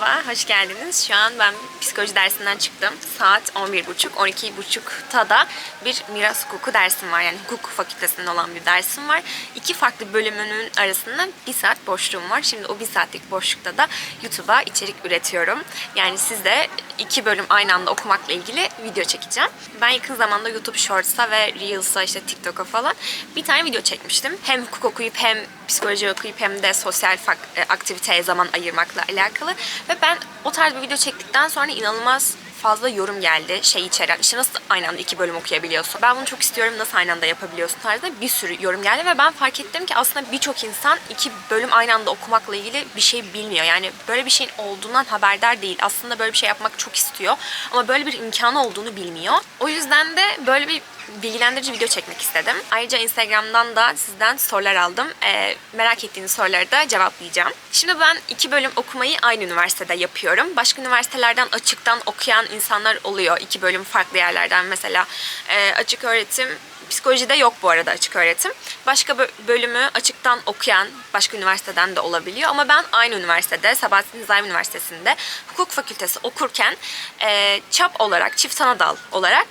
Merhaba, hoş geldiniz. Şu an ben psikoloji dersinden çıktım. Saat 11.30, 12.30'ta da bir miras hukuku dersim var. Yani hukuk fakültesinde olan bir dersim var. İki farklı bölümünün arasında bir saat boşluğum var. Şimdi o bir saatlik boşlukta da YouTube'a içerik üretiyorum. Yani siz de iki bölüm aynı anda okumakla ilgili video çekeceğim. Ben yakın zamanda YouTube Shorts'a ve Reels'a işte TikTok'a falan bir tane video çekmiştim. Hem hukuk okuyup hem psikoloji okuyup hem de sosyal e, aktiviteye zaman ayırmakla alakalı. Ve ben o tarz bir video çektikten sonra inanılmaz fazla yorum geldi şey içeren. İşte nasıl aynı anda iki bölüm okuyabiliyorsun? Ben bunu çok istiyorum nasıl aynı anda yapabiliyorsun tarzında bir sürü yorum geldi ve ben fark ettim ki aslında birçok insan iki bölüm aynı anda okumakla ilgili bir şey bilmiyor. Yani böyle bir şeyin olduğundan haberdar değil. Aslında böyle bir şey yapmak çok istiyor ama böyle bir imkanı olduğunu bilmiyor. O yüzden de böyle bir bilgilendirici video çekmek istedim. Ayrıca Instagram'dan da sizden sorular aldım. Ee, merak ettiğiniz soruları da cevaplayacağım. Şimdi ben iki bölüm okumayı aynı üniversitede yapıyorum. Başka üniversitelerden açıktan okuyan insanlar oluyor. İki bölüm farklı yerlerden mesela e, açık öğretim Psikolojide yok bu arada açık öğretim. Başka bö- bölümü açıktan okuyan başka üniversiteden de olabiliyor. Ama ben aynı üniversitede, Sabahattin Nizami Üniversitesi'nde hukuk fakültesi okurken e, çap olarak, çift ana dal olarak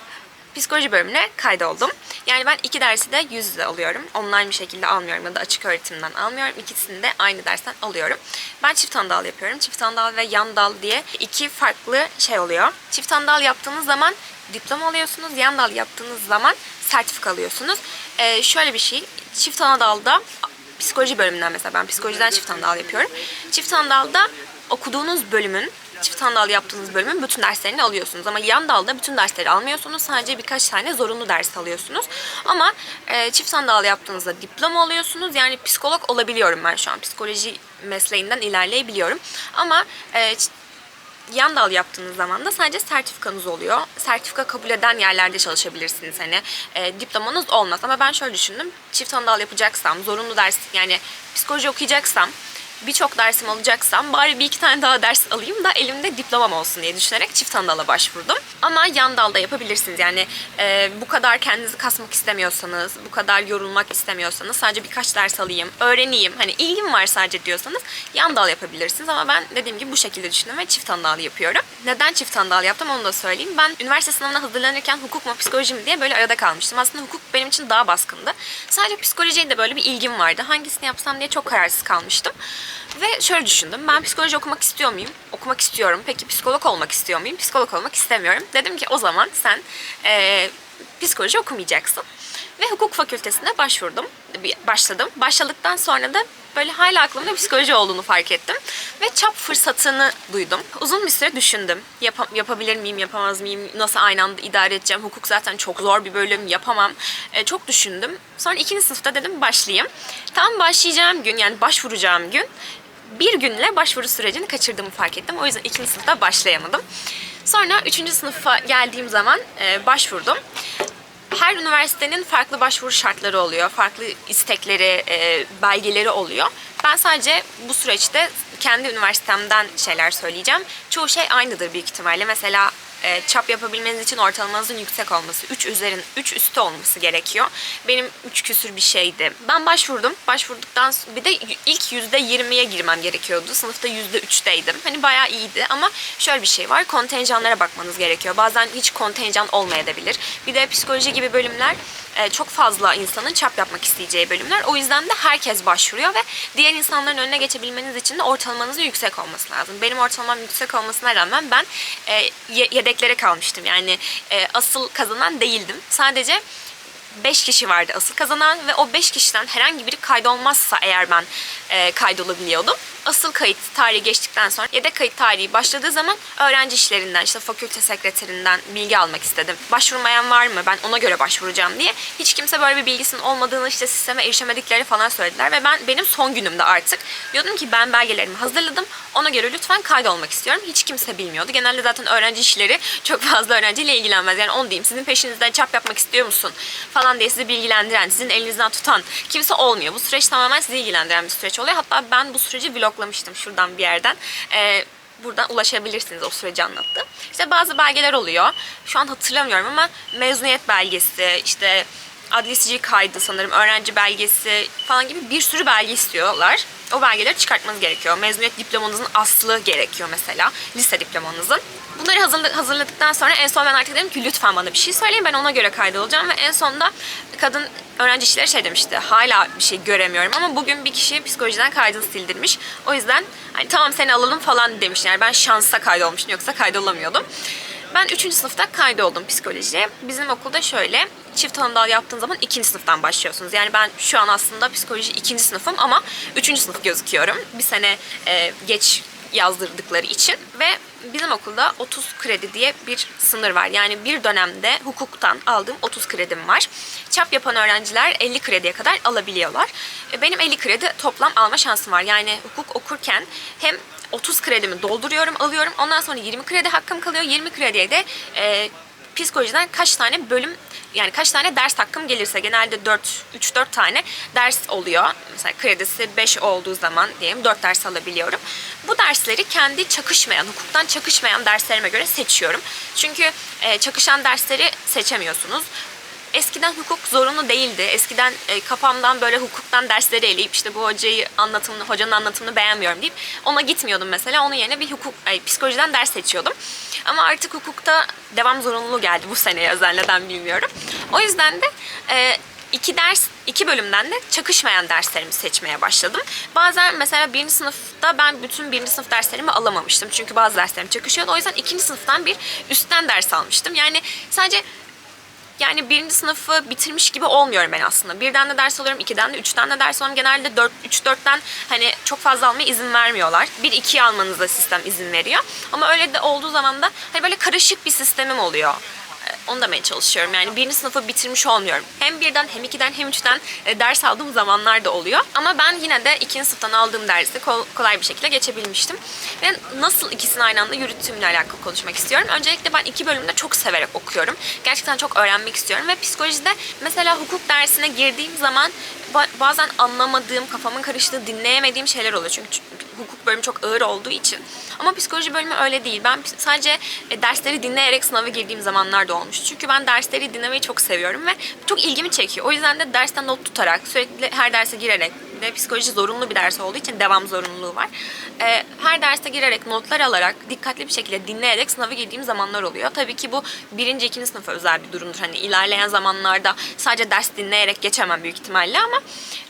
psikoloji bölümüne kaydoldum. Yani ben iki dersi de yüz yüze alıyorum. Online bir şekilde almıyorum ya da açık öğretimden almıyorum. İkisini de aynı dersten alıyorum. Ben çift andal yapıyorum. Çift andal ve yan dal diye iki farklı şey oluyor. Çift andal yaptığınız zaman diploma alıyorsunuz. Yan dal yaptığınız zaman sertifika alıyorsunuz. Ee, şöyle bir şey. Çift anadalda psikoloji bölümünden mesela ben psikolojiden çift andal yapıyorum. Çift andalda okuduğunuz bölümün çift andal yaptığınız bölümün bütün derslerini alıyorsunuz. Ama yan dalda bütün dersleri almıyorsunuz. Sadece birkaç tane zorunlu ders alıyorsunuz. Ama e, çift andal yaptığınızda diploma alıyorsunuz. Yani psikolog olabiliyorum ben şu an. Psikoloji mesleğinden ilerleyebiliyorum. Ama e, yan dal yaptığınız zaman da sadece sertifikanız oluyor. Sertifika kabul eden yerlerde çalışabilirsiniz hani. E, diplomanız olmaz ama ben şöyle düşündüm. Çift andal yapacaksam, zorunlu ders yani psikoloji okuyacaksam birçok dersim alacaksam bari bir iki tane daha ders alayım da elimde diplomam olsun diye düşünerek çift andala başvurdum. Ama yan dalda yapabilirsiniz. Yani e, bu kadar kendinizi kasmak istemiyorsanız, bu kadar yorulmak istemiyorsanız sadece birkaç ders alayım, öğreneyim. Hani ilgim var sadece diyorsanız yan dal yapabilirsiniz. Ama ben dediğim gibi bu şekilde düşündüm ve çift andal yapıyorum. Neden çift andal yaptım onu da söyleyeyim. Ben üniversite sınavına hazırlanırken hukuk mu psikoloji mi diye böyle arada kalmıştım. Aslında hukuk benim için daha baskındı. Sadece psikolojiye de böyle bir ilgim vardı. Hangisini yapsam diye çok kararsız kalmıştım. Ve şöyle düşündüm. Ben psikoloji okumak istiyor muyum? Okumak istiyorum. Peki psikolog olmak istiyor muyum? Psikolog olmak istemiyorum. Dedim ki o zaman sen eee, psikoloji okumayacaksın. Ve hukuk fakültesine başvurdum. Başladım. Başladıktan sonra da böyle hala aklımda psikoloji olduğunu fark ettim. Ve çap fırsatını duydum. Uzun bir süre düşündüm. Yapa- yapabilir miyim, yapamaz mıyım? Nasıl aynı anda idare edeceğim? Hukuk zaten çok zor bir bölüm. Yapamam. E, çok düşündüm. Sonra ikinci sınıfta dedim başlayayım. Tam başlayacağım gün yani başvuracağım gün bir günle başvuru sürecini kaçırdığımı fark ettim. O yüzden ikinci sınıfta başlayamadım. Sonra üçüncü sınıfa geldiğim zaman e, başvurdum. Her üniversitenin farklı başvuru şartları oluyor, farklı istekleri, e, belgeleri oluyor. Ben sadece bu süreçte kendi üniversitemden şeyler söyleyeceğim. Çoğu şey aynıdır büyük ihtimalle. Mesela e, çap yapabilmeniz için ortalamanızın yüksek olması, 3 üzerin 3 üstü olması gerekiyor. Benim 3 küsür bir şeydi. Ben başvurdum. Başvurduktan bir de ilk %20'ye girmem gerekiyordu. Sınıfta %3'teydim. Hani bayağı iyiydi ama şöyle bir şey var. Kontenjanlara bakmanız gerekiyor. Bazen hiç kontenjan olmayabilir. Bir de psikoloji gibi bölümler çok fazla insanın çap yapmak isteyeceği bölümler. O yüzden de herkes başvuruyor ve diğer insanların önüne geçebilmeniz için de ortalamanızın yüksek olması lazım. Benim ortalamam yüksek olmasına rağmen ben e, ye- yedeklere kalmıştım. Yani e, asıl kazanan değildim. Sadece 5 kişi vardı asıl kazanan ve o 5 kişiden herhangi biri kaydolmazsa eğer ben e, kaydolabiliyordum. Asıl kayıt tarihi geçtikten sonra yedek kayıt tarihi başladığı zaman öğrenci işlerinden işte fakülte sekreterinden bilgi almak istedim. Başvurmayan var mı? Ben ona göre başvuracağım diye. Hiç kimse böyle bir bilgisinin olmadığını işte sisteme erişemediklerini falan söylediler ve ben benim son günümde artık diyordum ki ben belgelerimi hazırladım. Ona göre lütfen kaydolmak istiyorum. Hiç kimse bilmiyordu. Genelde zaten öğrenci işleri çok fazla öğrenciyle ilgilenmez. Yani onu diyeyim sizin peşinizden çap yapmak istiyor musun falan diye sizi bilgilendiren, sizin elinizden tutan kimse olmuyor. Bu süreç tamamen sizi ilgilendiren bir süreç oluyor. Hatta ben bu süreci vloglamıştım şuradan bir yerden. Ee, buradan ulaşabilirsiniz o süreci anlattı. İşte bazı belgeler oluyor. Şu an hatırlamıyorum ama mezuniyet belgesi, işte adli sicil kaydı sanırım, öğrenci belgesi falan gibi bir sürü belge istiyorlar. O belgeleri çıkartmanız gerekiyor. Mezuniyet diplomanızın aslı gerekiyor mesela. Lise diplomanızın. Bunları hazırla- hazırladıktan sonra en son ben artık dedim ki lütfen bana bir şey söyleyin ben ona göre kaydolacağım ve en sonunda kadın öğrenci işleri şey demişti hala bir şey göremiyorum ama bugün bir kişi psikolojiden kaydını sildirmiş. O yüzden hani tamam seni alalım falan demiş. Yani ben şansa kaydolmuştum yoksa kaydolamıyordum. Ben 3. sınıfta kaydoldum psikolojiye. Bizim okulda şöyle çift tanımdal yaptığın zaman ikinci sınıftan başlıyorsunuz. Yani ben şu an aslında psikoloji ikinci sınıfım ama üçüncü sınıf gözüküyorum. Bir sene e, geç yazdırdıkları için ve bizim okulda 30 kredi diye bir sınır var. Yani bir dönemde hukuktan aldığım 30 kredim var. Çap yapan öğrenciler 50 krediye kadar alabiliyorlar. E, Benim 50 kredi toplam alma şansım var. Yani hukuk okurken hem 30 kredimi dolduruyorum, alıyorum. Ondan sonra 20 kredi hakkım kalıyor. 20 krediye de e, psikolojiden kaç tane bölüm yani kaç tane ders hakkım gelirse genelde 4 3 4 tane ders oluyor. Mesela kredisi 5 olduğu zaman diyelim 4 ders alabiliyorum. Bu dersleri kendi çakışmayan, hukuktan çakışmayan derslerime göre seçiyorum. Çünkü e, çakışan dersleri seçemiyorsunuz. Eskiden hukuk zorunlu değildi. Eskiden e, kafamdan böyle hukuktan dersleri eleyip işte bu hocayı anlatımını, hocanın anlatımını beğenmiyorum deyip ona gitmiyordum mesela. Onun yerine bir hukuk, ay, psikolojiden ders seçiyordum. Ama artık hukukta devam zorunluluğu geldi bu seneye özel neden bilmiyorum. O yüzden de e, iki ders, iki bölümden de çakışmayan derslerimi seçmeye başladım. Bazen mesela birinci sınıfta ben bütün birinci sınıf derslerimi alamamıştım. Çünkü bazı derslerim çakışıyordu. O yüzden ikinci sınıftan bir üstten ders almıştım. Yani sadece yani birinci sınıfı bitirmiş gibi olmuyorum ben aslında. Birden de ders alıyorum, ikiden de, üçten de ders alıyorum. Genelde 4, 3, 4'ten hani çok fazla almaya izin vermiyorlar. Bir, ikiyi almanıza sistem izin veriyor. Ama öyle de olduğu zaman da hani böyle karışık bir sistemim oluyor. Onu demeye çalışıyorum. Yani birinci sınıfı bitirmiş olmuyorum. Hem birden hem ikiden hem üçten e, ders aldığım zamanlar da oluyor. Ama ben yine de ikinci sınıftan aldığım dersi kol- kolay bir şekilde geçebilmiştim. Ve nasıl ikisini aynı anda yürüttüğümle alakalı konuşmak istiyorum. Öncelikle ben iki bölümde çok severek okuyorum. Gerçekten çok öğrenmek istiyorum ve psikolojide mesela hukuk dersine girdiğim zaman ba- bazen anlamadığım, kafamın karıştığı, dinleyemediğim şeyler oluyor. Çünkü hukuk bölümü çok ağır olduğu için. Ama psikoloji bölümü öyle değil. Ben sadece e, dersleri dinleyerek sınava girdiğim zamanlar da olmuş. Çünkü ben dersleri dinlemeyi çok seviyorum ve çok ilgimi çekiyor. O yüzden de dersten not tutarak, sürekli her derse girerek ve psikoloji zorunlu bir ders olduğu için devam zorunluluğu var. E, her derste girerek, notlar alarak, dikkatli bir şekilde dinleyerek sınava girdiğim zamanlar oluyor. Tabii ki bu birinci, ikinci sınıfa özel bir durumdur. Hani ilerleyen zamanlarda sadece ders dinleyerek geçemem büyük ihtimalle ama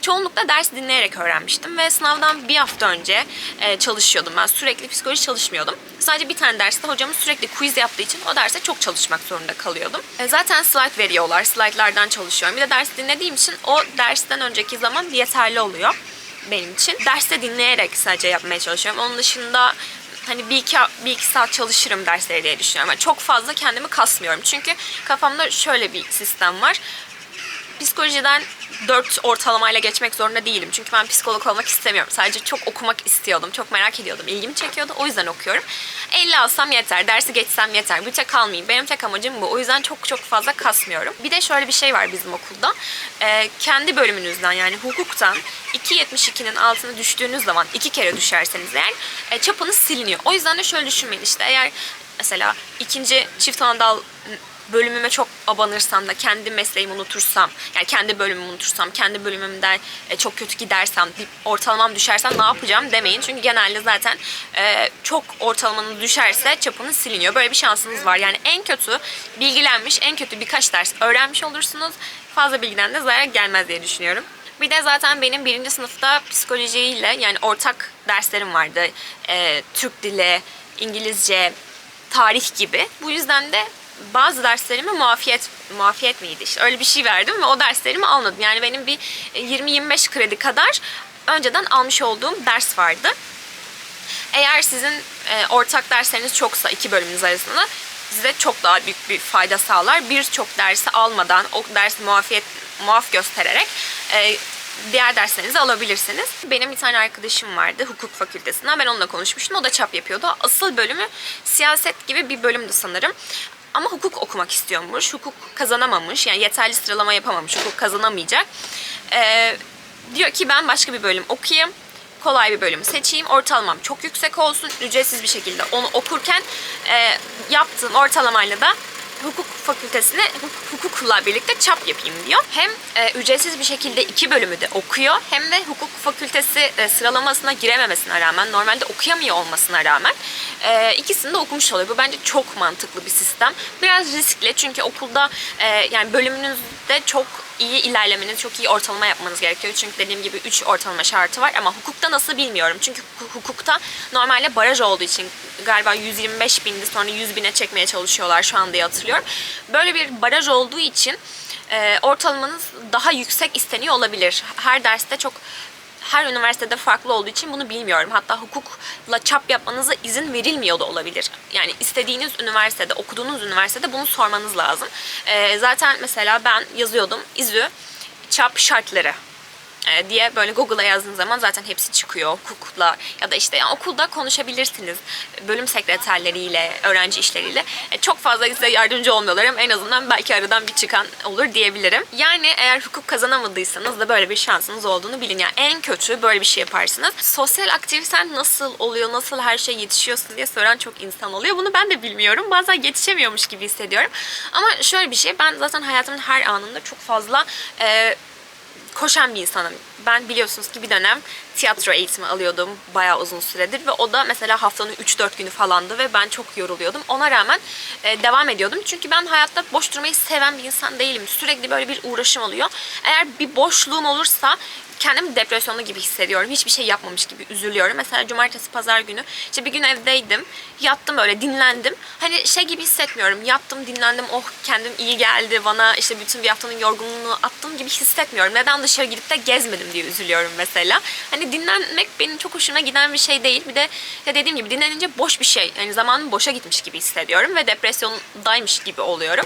çoğunlukla ders dinleyerek öğrenmiştim ve sınavdan bir hafta önce e, çalışıyordum. Ben sürekli psikoloji çalışmıyordum. Sadece bir tane derste hocamız sürekli quiz yaptığı için o derse çok çalışmak zorunda kalıyordum. E, zaten slide veriyorlar. Slaytlardan çalışıyorum. Bir de ders dinlediğim için o dersten önceki zaman yeterli oluyor benim için. Derste dinleyerek sadece yapmaya çalışıyorum. Onun dışında hani bir iki, bir iki saat çalışırım dersleri diye düşünüyorum. Yani çok fazla kendimi kasmıyorum. Çünkü kafamda şöyle bir sistem var psikolojiden 4 ortalamayla geçmek zorunda değilim. Çünkü ben psikolog olmak istemiyorum. Sadece çok okumak istiyordum. Çok merak ediyordum. İlgimi çekiyordu. O yüzden okuyorum. 50 alsam yeter. Dersi geçsem yeter. Büte kalmayayım. Benim tek amacım bu. O yüzden çok çok fazla kasmıyorum. Bir de şöyle bir şey var bizim okulda. Ee, kendi bölümünüzden yani hukuktan 2.72'nin altına düştüğünüz zaman iki kere düşerseniz eğer e, çapınız siliniyor. O yüzden de şöyle düşünmeyin işte eğer mesela ikinci çift anadal bölümüme çok abanırsam da kendi mesleğimi unutursam, yani kendi bölümümü unutursam, kendi bölümümden e, çok kötü gidersem, ortalamam düşersem ne yapacağım demeyin. Çünkü genelde zaten e, çok ortalamanız düşerse çapınız siliniyor. Böyle bir şansınız var. Yani en kötü bilgilenmiş, en kötü birkaç ders öğrenmiş olursunuz. Fazla bilgiden de zarar gelmez diye düşünüyorum. Bir de zaten benim birinci sınıfta psikolojiyle yani ortak derslerim vardı. E, Türk dili, İngilizce, tarih gibi. Bu yüzden de bazı derslerimi muafiyet muafiyet miydi işte öyle bir şey verdim ve o derslerimi almadım. Yani benim bir 20-25 kredi kadar önceden almış olduğum ders vardı. Eğer sizin e, ortak dersleriniz çoksa iki bölümünüz arasında size çok daha büyük bir fayda sağlar. Birçok dersi almadan o dersi muafiyet muaf göstererek e, diğer derslerinizi alabilirsiniz. Benim bir tane arkadaşım vardı hukuk fakültesinden. Ben onunla konuşmuştum. O da çap yapıyordu. Asıl bölümü siyaset gibi bir bölümdü sanırım. Ama hukuk okumak istiyormuş. Hukuk kazanamamış. Yani yeterli sıralama yapamamış. Hukuk kazanamayacak. Ee, diyor ki ben başka bir bölüm okuyayım. Kolay bir bölümü seçeyim. Ortalamam çok yüksek olsun. Ücretsiz bir şekilde onu okurken e, yaptığım ortalamayla da hukuk fakültesine hukuk- hukukla birlikte çap yapayım diyor. Hem e, ücretsiz bir şekilde iki bölümü de okuyor hem de hukuk fakültesi e, sıralamasına girememesine rağmen normalde okuyamıyor olmasına rağmen e, ikisini de okumuş oluyor. Bu bence çok mantıklı bir sistem. Biraz riskli çünkü okulda e, yani bölümünüzde çok iyi ilerlemeniz, çok iyi ortalama yapmanız gerekiyor. Çünkü dediğim gibi 3 ortalama şartı var ama hukukta nasıl bilmiyorum. Çünkü hukuk- hukukta normalde baraj olduğu için galiba 125 bindi sonra 100 bine çekmeye çalışıyorlar şu anda diye hatırlıyorum. Böyle bir baraj olduğu için e, ortalamanız daha yüksek isteniyor olabilir. Her derste çok her üniversitede farklı olduğu için bunu bilmiyorum. Hatta hukukla çap yapmanıza izin verilmiyor da olabilir. Yani istediğiniz üniversitede, okuduğunuz üniversitede bunu sormanız lazım. Ee, zaten mesela ben yazıyordum İZÜ çap şartları e, diye böyle Google'a yazdığınız zaman zaten hepsi çıkıyor hukukla ya da işte yani okulda konuşabilirsiniz bölüm sekreterleriyle, öğrenci işleriyle. E, çok fazla size yardımcı olmuyorlar ama en azından belki aradan bir çıkan olur diyebilirim. Yani eğer hukuk kazanamadıysanız da böyle bir şansınız olduğunu bilin. Yani en kötü böyle bir şey yaparsınız. Sosyal aktiviten nasıl oluyor, nasıl her şey yetişiyorsun diye soran çok insan oluyor. Bunu ben de bilmiyorum. Bazen yetişemiyormuş gibi hissediyorum. Ama şöyle bir şey, ben zaten hayatımın her anında çok fazla e, koşan bir insanım. Ben biliyorsunuz ki bir dönem tiyatro eğitimi alıyordum bayağı uzun süredir ve o da mesela haftanın 3-4 günü falandı ve ben çok yoruluyordum. Ona rağmen e, devam ediyordum. Çünkü ben hayatta boş durmayı seven bir insan değilim. Sürekli böyle bir uğraşım oluyor. Eğer bir boşluğum olursa kendimi depresyonlu gibi hissediyorum. Hiçbir şey yapmamış gibi üzülüyorum. Mesela cumartesi pazar günü işte bir gün evdeydim. Yattım böyle dinlendim. Hani şey gibi hissetmiyorum. Yattım dinlendim. Oh kendim iyi geldi. Bana işte bütün bir haftanın yorgunluğunu attım gibi hissetmiyorum. Neden dışarı gidip de gezmedim diye üzülüyorum mesela. Hani dinlenmek benim çok hoşuma giden bir şey değil. Bir de ya dediğim gibi dinlenince boş bir şey. Yani zamanım boşa gitmiş gibi hissediyorum ve depresyondaymış gibi oluyorum.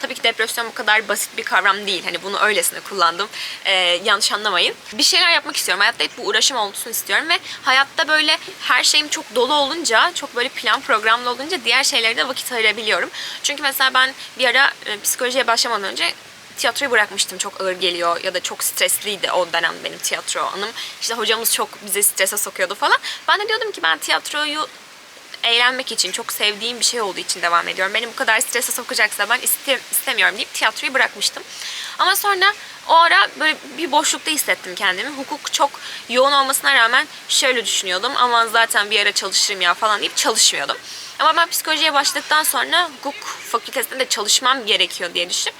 Tabii ki depresyon bu kadar basit bir kavram değil. Hani bunu öylesine kullandım. Ee, yanlış anlamayın. Bir şeyler yapmak istiyorum. Hayatta hep bu uğraşım olsun istiyorum ve hayatta böyle her şeyim çok dolu olunca, çok böyle plan programlı olunca diğer şeylere de vakit ayırabiliyorum. Çünkü mesela ben bir ara e, psikolojiye başlamadan önce tiyatroyu bırakmıştım. Çok ağır geliyor ya da çok stresliydi o dönem benim tiyatro anım. İşte hocamız çok bizi strese sokuyordu falan. Ben de diyordum ki ben tiyatroyu eğlenmek için, çok sevdiğim bir şey olduğu için devam ediyorum. Beni bu kadar strese sokacaksa ben iste- istemiyorum deyip tiyatroyu bırakmıştım. Ama sonra o ara böyle bir boşlukta hissettim kendimi. Hukuk çok yoğun olmasına rağmen şöyle düşünüyordum. Aman zaten bir ara çalışırım ya falan deyip çalışmıyordum. Ama ben psikolojiye başladıktan sonra hukuk fakültesinde de çalışmam gerekiyor diye düşünüp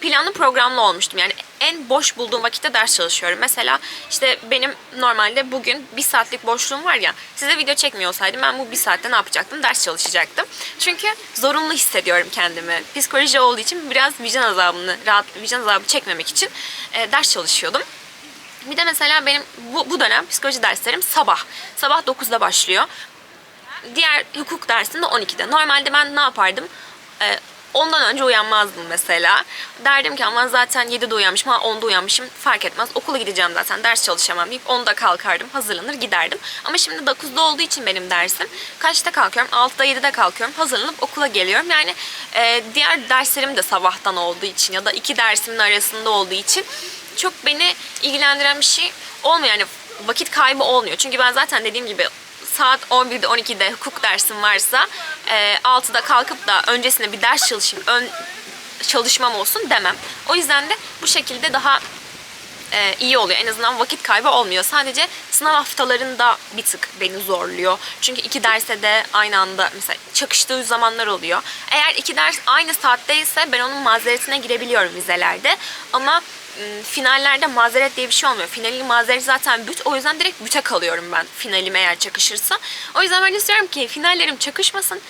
planlı programlı olmuştum. Yani en boş bulduğum vakitte ders çalışıyorum. Mesela işte benim normalde bugün bir saatlik boşluğum var ya size video çekmiyor olsaydım ben bu bir saatte ne yapacaktım? Ders çalışacaktım. Çünkü zorunlu hissediyorum kendimi. Psikoloji olduğu için biraz vicdan azabını, rahat vicdan azabı çekmemek için e, ders çalışıyordum. Bir de mesela benim bu, bu dönem psikoloji derslerim sabah. Sabah 9'da başlıyor. Diğer hukuk dersinde 12'de. Normalde ben ne yapardım? Ee, ondan önce uyanmazdım mesela. Derdim ki ama zaten 7'de uyanmışım, ha 10'da uyanmışım fark etmez. Okula gideceğim zaten ders çalışamam deyip 10'da kalkardım, hazırlanır giderdim. Ama şimdi 9'da olduğu için benim dersim. Kaçta kalkıyorum? 6'da 7'de kalkıyorum. Hazırlanıp okula geliyorum. Yani e, diğer derslerim de sabahtan olduğu için ya da iki dersimin arasında olduğu için çok beni ilgilendiren bir şey olmuyor. Yani vakit kaybı olmuyor. Çünkü ben zaten dediğim gibi saat 11'de 12'de hukuk dersim varsa e, 6'da kalkıp da öncesinde bir ders çalışayım, ön çalışmam olsun demem. O yüzden de bu şekilde daha e, iyi oluyor. En azından vakit kaybı olmuyor. Sadece sınav haftalarında bir tık beni zorluyor. Çünkü iki derse de aynı anda mesela çakıştığı zamanlar oluyor. Eğer iki ders aynı saatteyse ben onun mazeretine girebiliyorum vizelerde. Ama finallerde mazeret diye bir şey olmuyor. Finalin mazereti zaten büt. O yüzden direkt büte kalıyorum ben finalim eğer çakışırsa. O yüzden ben istiyorum ki finallerim çakışmasın,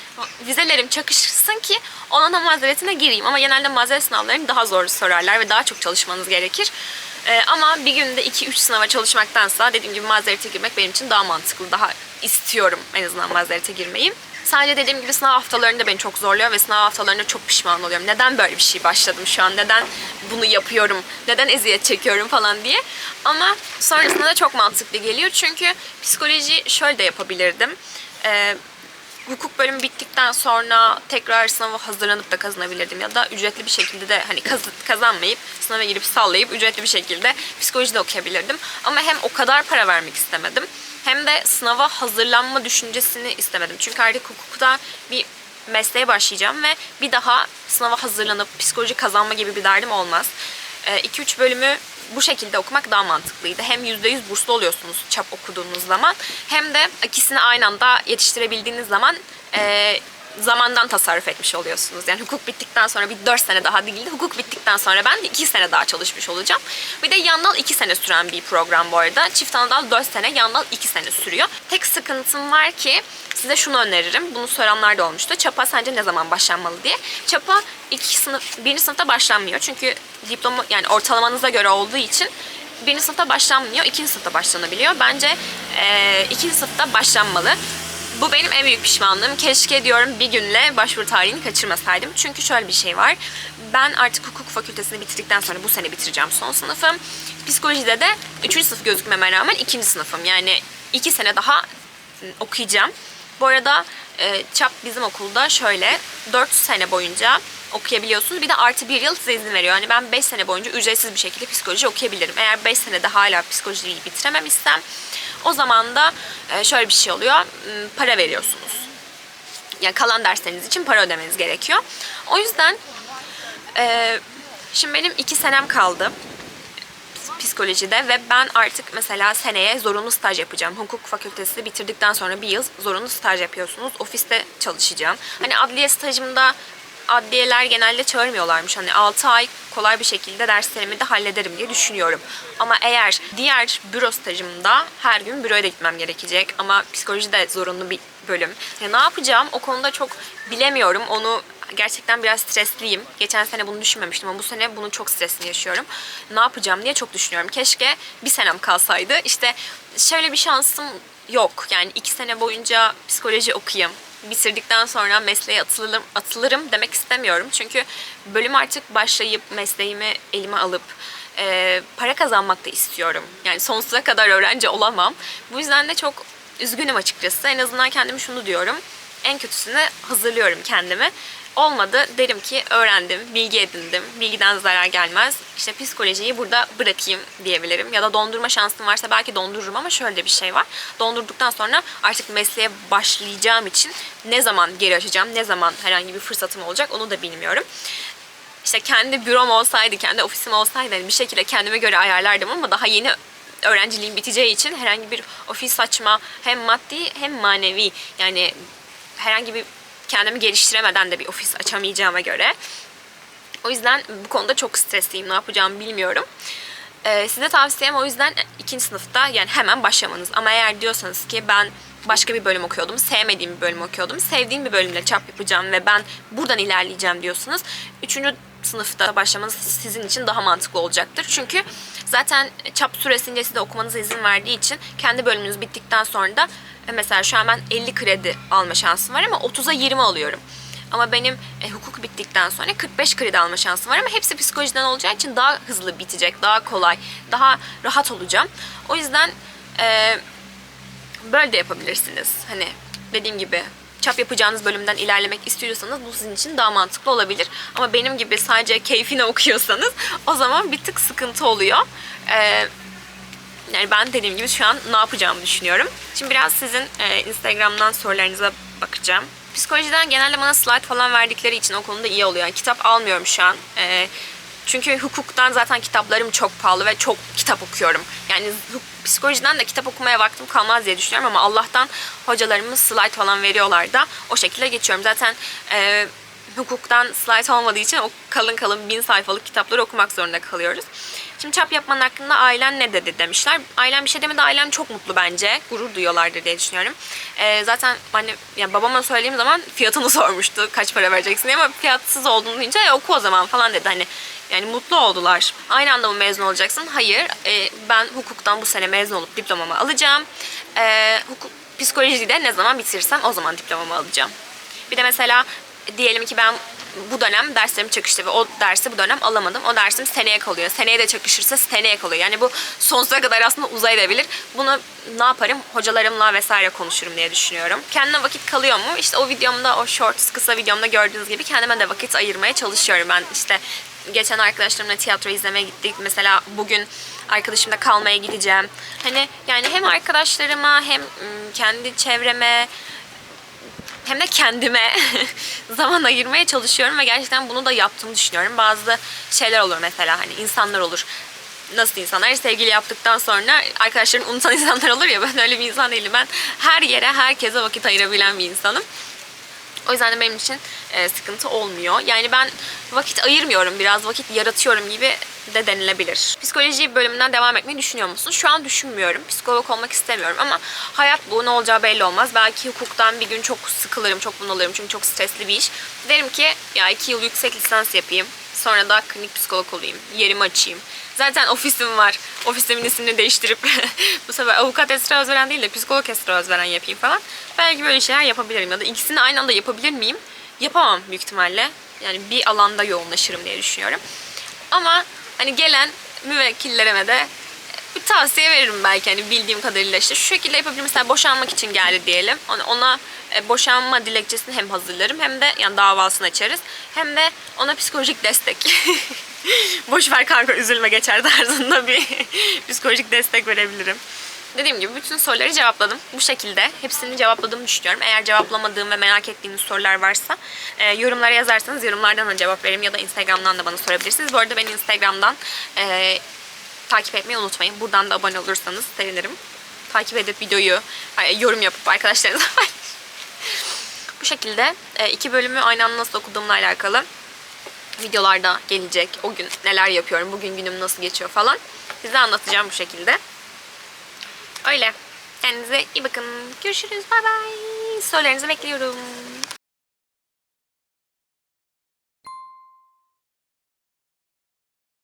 vizelerim çakışsın ki onun mazeretine gireyim. Ama genelde mazeret sınavlarını daha zor sorarlar ve daha çok çalışmanız gerekir. Ee, ama bir günde 2-3 sınava çalışmaktansa dediğim gibi mazerete girmek benim için daha mantıklı. Daha istiyorum en azından mazerete girmeyi. Sadece dediğim gibi sınav haftalarında beni çok zorluyor ve sınav haftalarında çok pişman oluyorum. Neden böyle bir şey başladım şu an? Neden bunu yapıyorum? Neden eziyet çekiyorum falan diye. Ama sonrasında da çok mantıklı geliyor. Çünkü psikoloji şöyle de yapabilirdim. Ee, hukuk bölümü bittikten sonra tekrar sınava hazırlanıp da kazanabilirdim ya da ücretli bir şekilde de hani kaz- kazanmayıp sınava girip sallayıp ücretli bir şekilde psikoloji de okuyabilirdim. Ama hem o kadar para vermek istemedim hem de sınava hazırlanma düşüncesini istemedim. Çünkü artık hukukta bir mesleğe başlayacağım ve bir daha sınava hazırlanıp psikoloji kazanma gibi bir derdim olmaz. 2-3 bölümü bu şekilde okumak daha mantıklıydı. Hem %100 burslu oluyorsunuz çap okuduğunuz zaman hem de ikisini aynı anda yetiştirebildiğiniz zaman e, zamandan tasarruf etmiş oluyorsunuz. Yani hukuk bittikten sonra bir 4 sene daha değil de hukuk bittikten sonra ben de 2 sene daha çalışmış olacağım. Bir de yan dal 2 sene süren bir program bu arada. Çift ana dal 4 sene, yan dal 2 sene sürüyor. Tek sıkıntım var ki size şunu öneririm. Bunu soranlar da olmuştu. Çapa sence ne zaman başlanmalı diye. Çapa iki sınıf, birinci sınıfta başlanmıyor. Çünkü diploma yani ortalamanıza göre olduğu için birinci sınıfta başlanmıyor, ikinci sınıfta başlanabiliyor. Bence e, ikinci sınıfta başlanmalı. Bu benim en büyük pişmanlığım. Keşke diyorum bir günle başvuru tarihini kaçırmasaydım. Çünkü şöyle bir şey var. Ben artık hukuk fakültesini bitirdikten sonra bu sene bitireceğim son sınıfım. Psikolojide de 3. sınıf gözükmeme rağmen 2. sınıfım. Yani 2 sene daha okuyacağım. Bu arada e, çap bizim okulda şöyle 4 sene boyunca okuyabiliyorsunuz. Bir de artı bir yıl size izin veriyor. Yani ben 5 sene boyunca ücretsiz bir şekilde psikoloji okuyabilirim. Eğer 5 senede hala psikolojiyi bitirememişsem o zaman da e, şöyle bir şey oluyor. M, Para veriyorsunuz. Yani kalan dersleriniz için para ödemeniz gerekiyor. O yüzden e, şimdi benim 2 senem kaldı psikolojide ve ben artık mesela seneye zorunlu staj yapacağım. Hukuk fakültesi bitirdikten sonra bir yıl zorunlu staj yapıyorsunuz. Ofiste çalışacağım. Hani adliye stajımda adliyeler genelde çağırmıyorlarmış. Hani 6 ay kolay bir şekilde derslerimi de hallederim diye düşünüyorum. Ama eğer diğer büro stajımda her gün büroya da gitmem gerekecek. Ama psikoloji de zorunlu bir bölüm. Ya ne yapacağım o konuda çok bilemiyorum. Onu gerçekten biraz stresliyim. Geçen sene bunu düşünmemiştim ama bu sene bunu çok stresli yaşıyorum. Ne yapacağım diye çok düşünüyorum. Keşke bir senem kalsaydı. İşte şöyle bir şansım yok. Yani iki sene boyunca psikoloji okuyayım. Bitirdikten sonra mesleğe atılırım, atılırım demek istemiyorum. Çünkü bölüm artık başlayıp mesleğimi elime alıp e, para kazanmak da istiyorum. Yani sonsuza kadar öğrenci olamam. Bu yüzden de çok üzgünüm açıkçası. En azından kendime şunu diyorum. En kötüsüne hazırlıyorum kendimi. Olmadı derim ki öğrendim, bilgi edindim, bilgiden zarar gelmez. İşte psikolojiyi burada bırakayım diyebilirim. Ya da dondurma şansım varsa belki dondururum ama şöyle bir şey var. Dondurduktan sonra artık mesleğe başlayacağım için ne zaman geri açacağım, ne zaman herhangi bir fırsatım olacak onu da bilmiyorum. İşte kendi bürom olsaydı, kendi ofisim olsaydı hani bir şekilde kendime göre ayarlardım ama daha yeni öğrenciliğim biteceği için herhangi bir ofis açma hem maddi hem manevi yani herhangi bir kendimi geliştiremeden de bir ofis açamayacağıma göre. O yüzden bu konuda çok stresliyim. Ne yapacağımı bilmiyorum. Ee, size tavsiyem o yüzden ikinci sınıfta yani hemen başlamanız. Ama eğer diyorsanız ki ben başka bir bölüm okuyordum, sevmediğim bir bölüm okuyordum, sevdiğim bir bölümle çap yapacağım ve ben buradan ilerleyeceğim diyorsanız üçüncü sınıfta başlamanız sizin için daha mantıklı olacaktır. Çünkü zaten çap süresince size okumanıza izin verdiği için kendi bölümünüz bittikten sonra da mesela şu an ben 50 kredi alma şansım var ama 30'a 20 alıyorum. Ama benim e, hukuk bittikten sonra 45 kredi alma şansım var ama hepsi psikolojiden olacağı için daha hızlı bitecek, daha kolay, daha rahat olacağım. O yüzden e, böyle de yapabilirsiniz. Hani dediğim gibi çap yapacağınız bölümden ilerlemek istiyorsanız bu sizin için daha mantıklı olabilir. Ama benim gibi sadece keyfine okuyorsanız o zaman bir tık sıkıntı oluyor. Ee, yani ben dediğim gibi şu an ne yapacağımı düşünüyorum. Şimdi biraz sizin e, Instagram'dan sorularınıza bakacağım. Psikolojiden genelde bana slide falan verdikleri için o konuda iyi oluyor. Yani kitap almıyorum şu an. E, çünkü hukuktan zaten kitaplarım çok pahalı ve çok kitap okuyorum. Yani psikolojiden de kitap okumaya vaktim kalmaz diye düşünüyorum ama Allah'tan hocalarımız slide falan veriyorlar da o şekilde geçiyorum. Zaten e, hukuktan slide olmadığı için o kalın kalın bin sayfalık kitapları okumak zorunda kalıyoruz. Şimdi çap yapman hakkında ailen ne dedi demişler. Ailem bir şey demedi. Ailem çok mutlu bence. Gurur duyuyorlardır diye düşünüyorum. Ee, zaten anne, yani babama söylediğim zaman fiyatını sormuştu. Kaç para vereceksin diye ama fiyatsız olduğunu deyince e, oku o zaman falan dedi. Hani yani mutlu oldular. Aynı anda mı mezun olacaksın? Hayır. Ee, ben hukuktan bu sene mezun olup diplomamı alacağım. Ee, hukuk, psikolojiyi de ne zaman bitirirsem o zaman diplomamı alacağım. Bir de mesela diyelim ki ben bu dönem derslerim çakıştı ve o dersi bu dönem alamadım. O dersim seneye kalıyor. Seneye de çakışırsa seneye kalıyor. Yani bu sonsuza kadar aslında uzayabilir. Bunu ne yaparım? Hocalarımla vesaire konuşurum diye düşünüyorum. Kendime vakit kalıyor mu? İşte o videomda, o shorts, kısa videomda gördüğünüz gibi kendime de vakit ayırmaya çalışıyorum. Ben işte geçen arkadaşlarımla tiyatro izlemeye gittik. Mesela bugün arkadaşımla kalmaya gideceğim. Hani yani hem arkadaşlarıma hem kendi çevreme hem de kendime zaman ayırmaya çalışıyorum ve gerçekten bunu da yaptığımı düşünüyorum. Bazı şeyler olur mesela hani insanlar olur. Nasıl insanlar? Sevgili yaptıktan sonra arkadaşlarını unutan insanlar olur ya ben öyle bir insan değilim. Ben her yere herkese vakit ayırabilen bir insanım. O yüzden de benim için e, sıkıntı olmuyor. Yani ben vakit ayırmıyorum, biraz vakit yaratıyorum gibi de denilebilir. Psikoloji bölümünden devam etmeyi düşünüyor musun? Şu an düşünmüyorum. Psikolog olmak istemiyorum ama hayat bu. Ne olacağı belli olmaz. Belki hukuktan bir gün çok sıkılırım, çok bunalırım çünkü çok stresli bir iş. Derim ki ya iki yıl yüksek lisans yapayım. Sonra da klinik psikolog olayım. Yerimi açayım. Zaten ofisim var. Ofisimin ismini değiştirip bu sefer avukat Esra Özveren değil de psikolog Esra Özveren yapayım falan. Belki böyle şeyler yapabilirim ya da ikisini aynı anda yapabilir miyim? Yapamam büyük ihtimalle. Yani bir alanda yoğunlaşırım diye düşünüyorum. Ama hani gelen müvekkillerime de bir tavsiye veririm belki hani bildiğim kadarıyla işte şu şekilde yapabilirim. Mesela boşanmak için geldi diyelim. Ona, ona e, boşanma dilekçesini hem hazırlarım hem de yani davasını açarız. Hem de ona psikolojik destek. Boş ver kanka üzülme geçer tarzında bir psikolojik destek verebilirim. Dediğim gibi bütün soruları cevapladım. Bu şekilde hepsini cevapladığımı düşünüyorum. Eğer cevaplamadığım ve merak ettiğiniz sorular varsa e, yorumlara yazarsanız yorumlardan da cevap veririm ya da Instagram'dan da bana sorabilirsiniz. Bu arada beni Instagram'dan e, takip etmeyi unutmayın. Buradan da abone olursanız sevinirim. Takip edip videoyu yorum yapıp arkadaşlarınıza. Bu şekilde e, iki bölümü aynı anda nasıl okuduğumla alakalı videolarda gelecek. O gün neler yapıyorum, bugün günüm nasıl geçiyor falan. Size anlatacağım bu şekilde. Öyle. Kendinize iyi bakın. Görüşürüz. Bay bay. Sorularınızı bekliyorum.